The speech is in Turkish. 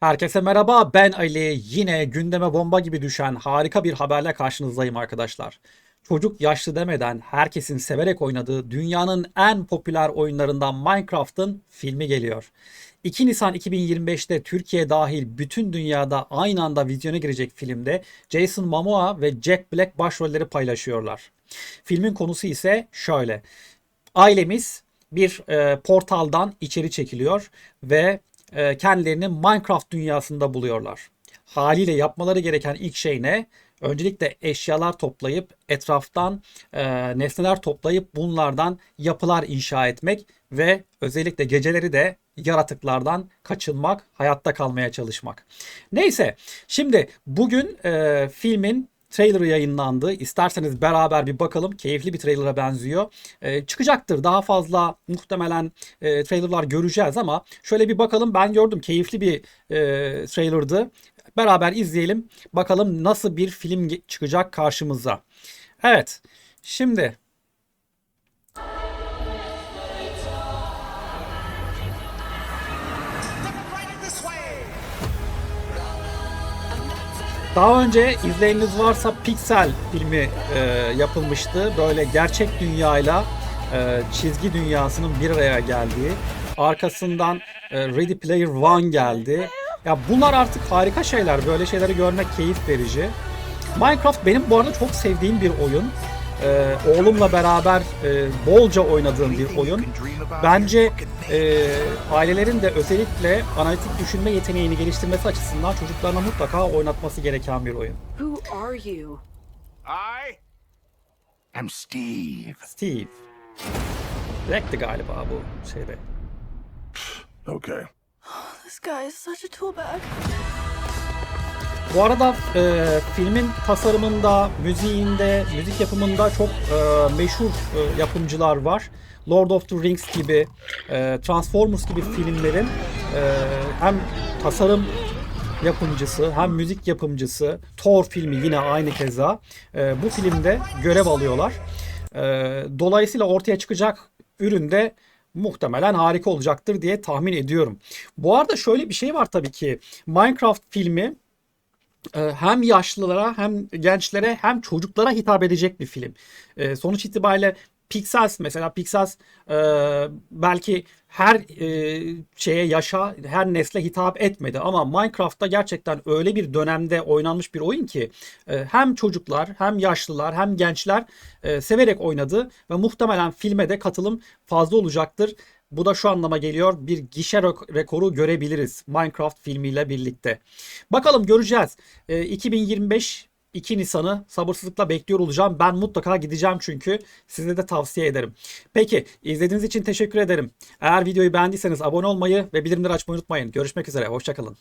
Herkese merhaba ben Ali. Yine gündeme bomba gibi düşen harika bir haberle karşınızdayım arkadaşlar. Çocuk yaşlı demeden herkesin severek oynadığı dünyanın en popüler oyunlarından Minecraft'ın filmi geliyor. 2 Nisan 2025'te Türkiye dahil bütün dünyada aynı anda vizyona girecek filmde Jason Momoa ve Jack Black başrolleri paylaşıyorlar. Filmin konusu ise şöyle. Ailemiz bir e, portaldan içeri çekiliyor ve e, kendilerini Minecraft dünyasında buluyorlar. Haliyle yapmaları gereken ilk şey ne? Öncelikle eşyalar toplayıp etraftan e, nesneler toplayıp bunlardan yapılar inşa etmek ve özellikle geceleri de yaratıklardan kaçınmak, hayatta kalmaya çalışmak. Neyse, şimdi bugün e, filmin trailerı yayınlandı. İsterseniz beraber bir bakalım. Keyifli bir trailer'a benziyor. Ee, çıkacaktır. Daha fazla muhtemelen e, trailerlar göreceğiz ama şöyle bir bakalım. Ben gördüm. Keyifli bir e, trailer'dı. Beraber izleyelim. Bakalım nasıl bir film çıkacak karşımıza. Evet. Şimdi Daha önce izleyeniniz varsa Pixel filmi e, yapılmıştı. Böyle gerçek dünyayla e, çizgi dünyasının bir araya geldiği. Arkasından e, Ready Player One geldi. Ya bunlar artık harika şeyler. Böyle şeyleri görmek keyif verici. Minecraft benim bu arada çok sevdiğim bir oyun. E, oğlumla beraber e, bolca oynadığım bir oyun. Bence e, ailelerin de özellikle analitik düşünme yeteneğini geliştirmesi açısından çocuklarına mutlaka oynatması gereken bir oyun. Who are you? I am Steve. Steve. Black'ti galiba bu şeyde. Okay. This guy is such a tool bag. Bu arada e, filmin tasarımında, müziğinde, müzik yapımında çok e, meşhur e, yapımcılar var. Lord of the Rings gibi, e, Transformers gibi filmlerin e, hem tasarım yapımcısı hem müzik yapımcısı Thor filmi yine aynı keza e, bu filmde görev alıyorlar. E, dolayısıyla ortaya çıkacak ürün de muhtemelen harika olacaktır diye tahmin ediyorum. Bu arada şöyle bir şey var tabii ki Minecraft filmi hem yaşlılara hem gençlere hem çocuklara hitap edecek bir film. E, Sonuç itibariyle Pixels mesela Pixels belki her e, şeye yaşa her nesle hitap etmedi ama Minecraft'ta gerçekten öyle bir dönemde oynanmış bir oyun ki e, hem çocuklar hem yaşlılar hem gençler e, severek oynadı ve muhtemelen filme de katılım fazla olacaktır. Bu da şu anlama geliyor. Bir gişe rek- rekoru görebiliriz Minecraft filmiyle birlikte. Bakalım göreceğiz. Ee, 2025 2 Nisan'ı sabırsızlıkla bekliyor olacağım. Ben mutlaka gideceğim çünkü size de tavsiye ederim. Peki izlediğiniz için teşekkür ederim. Eğer videoyu beğendiyseniz abone olmayı ve bildirimleri açmayı unutmayın. Görüşmek üzere. Hoşçakalın.